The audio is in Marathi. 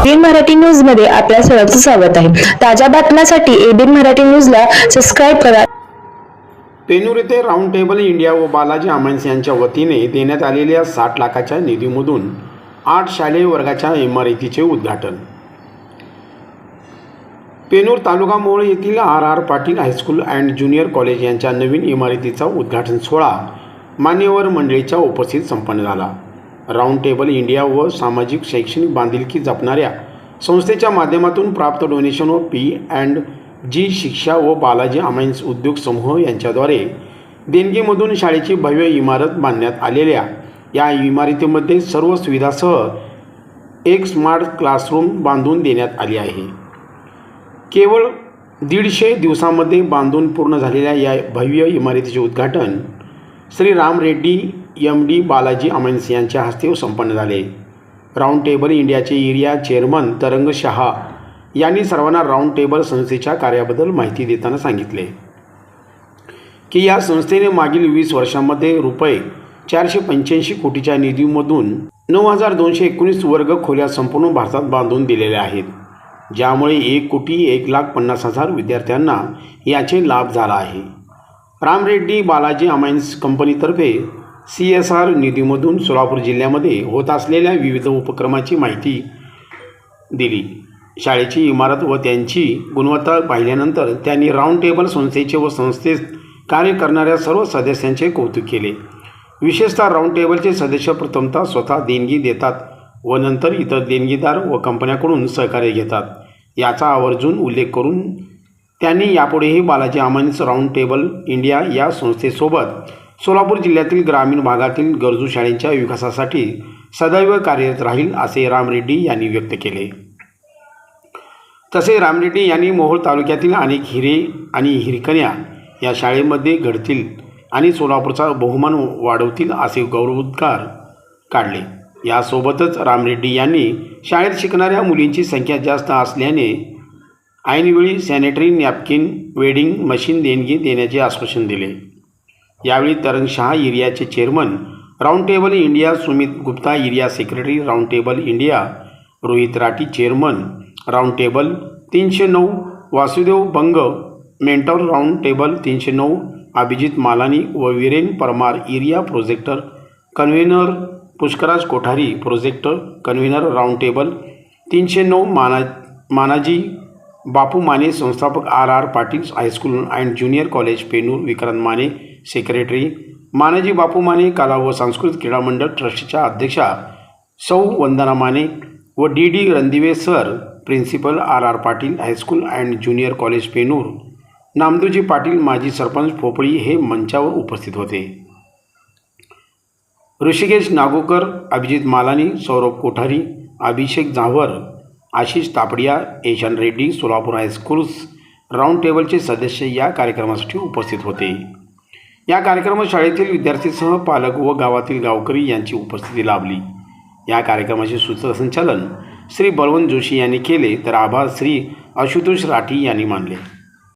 एबीन मराठी न्यूजमध्ये आपल्या सर्वांचं स्वागत आहे. ताज्या बातम्यांसाठी एबीन मराठी न्यूजला सबस्क्राईब करा. पेनूर येथे राऊंड टेबल इंडिया व बालाजी आमांस यांच्या वतीने देण्यात आलेल्या साठ लाखाच्या निधीमधून आठ शालेय वर्गाच्या इमारतीचे उद्घाटन. पेनूर तालुका मोळ येथील R R Patil high school and junior college यांच्या नवीन इमारतीचा उद्घाटन सोहळा मान्यवर मंडळीच्या उपस्थित संपन्न झाला. राऊंड टेबल इंडिया व सामाजिक शैक्षणिक बांधिलकी जपणाऱ्या संस्थेच्या माध्यमातून प्राप्त डोनेशन व पी अँड जी शिक्षा व बालाजी अमाइन्स उद्योग समूह यांच्याद्वारे देणगीमधून शाळेची भव्य इमारत बांधण्यात आलेल्या या इमारतीमध्ये सर्व सुविधासह एक स्मार्ट क्लासरूम बांधून देण्यात आली आहे. केवळ दीडशे दिवसामध्ये बांधून पूर्ण झालेल्या या भव्य इमारतीचे उद्घाटन Shri Ram Reddy M D Balaji Amines यांच्या हस्ते संपन्न झाले. राऊंड टेबल इंडियाचे एरिया चेअरमन तरंग शहा यांनी सर्वांना राऊंड टेबल संस्थेच्या कार्याबद्दल माहिती देताना सांगितले. की या संस्थेने मागील वीस वर्षांमध्ये रुपये चारशे पंच्याऐंशी कोटीच्या निधीमधून नऊ हजार दोनशे एकोणीस वर्ग खोल्या संपूर्ण भारतात बांधून दिलेल्या आहेत. ज्यामुळे एक कोटी एक लाख पन्नास हजार विद्यार्थ्यांना याचे लाभ झाला आहे. राम रेड्डी बालाजी अमाइन्स कंपनीतर्फे सी एस आर निधीमधून सोलापूर जिल्ह्यामध्ये होत असलेल्या विविध उपक्रमाची माहिती दिली. शाळेची इमारत व त्यांची गुणवत्ता पाहिल्यानंतर त्यांनी राऊंड टेबल संस्थेचे व संस्थेत कार्य करणाऱ्या सर्व सदस्यांचे कौतुक केले. विशेषतः राऊंड टेबलचे सदस्य प्रथमतः स्वतः देणगी देतात व नंतर इतर देणगीदार व कंपन्याकडून सहकार्य घेतात. याचा आवर्जून उल्लेख करून त्यांनी यापुढेही Balaji Amines Round Table India या संस्थेसोबत सोलापूर जिल्ह्यातील ग्रामीण भागातील गरजू शाळेंच्या विकासासाठी सदैव कार्यरत राहील असे रामरेड्डी यांनी व्यक्त केले. तसे रामरेड्डी यांनी मोहोळ तालुक्यातील अनेक हिरे आणि हिरकन्या या शाळेमध्ये घडतील आणि सोलापूरचा बहुमान वाढवतील असे गौरवोद्गार काढले. यासोबतच रामरेड्डी यांनी शाळेत शिकणाऱ्या मुलींची संख्या जास्त असल्याने ऐनवेळी सॅनिटरी नॅपकिन वेडिंग मशीन देणगी देण्याचे आश्वासन दिले. यावेळी Tarang Shah एरियाचे chairman Round Table India Sumit Gupta area secretary Round Table India Rohit Rathi chairman Round Table तीनशे नऊ Vasudev Bang mentor Round Table तीनशे नऊ अभिजित मालानी व Viren Parmar area projector convener Pushkaraj Kothari projector convener Round Table तीनशे नऊ माना मानाजी बापू माने संस्थापक R R Patil high school and junior college Penur Vikrant Mane secretary Manaji Bapu Mane कला व सांस्कृतिक क्रीडा मंडळ ट्रस्टच्या अध्यक्षा सौ वंदना माने व D D Randive sir principal R R Patil high school and junior college Penur Namdevji Patil माजी सरपंच पोपळी हे मंचावर उपस्थित होते. Hrishikesh Nagokar Abhijit Malani Saurabh Kothari Abhishek Zawar Ashish Tapadia Eshan Reddy Solapur high schools Round टेबलचे सदस्य या कार्यक्रमासाठी उपस्थित होते. या कार्यक्रमात शाळेतील विद्यार्थीसह पालक व गावातील गावकरी यांची उपस्थिती लाभली. या कार्यक्रमाचे सूत्रसंचालन श्री बळवंत जोशी यांनी केले तर आभार श्री आशुतोष राठी यांनी मानले.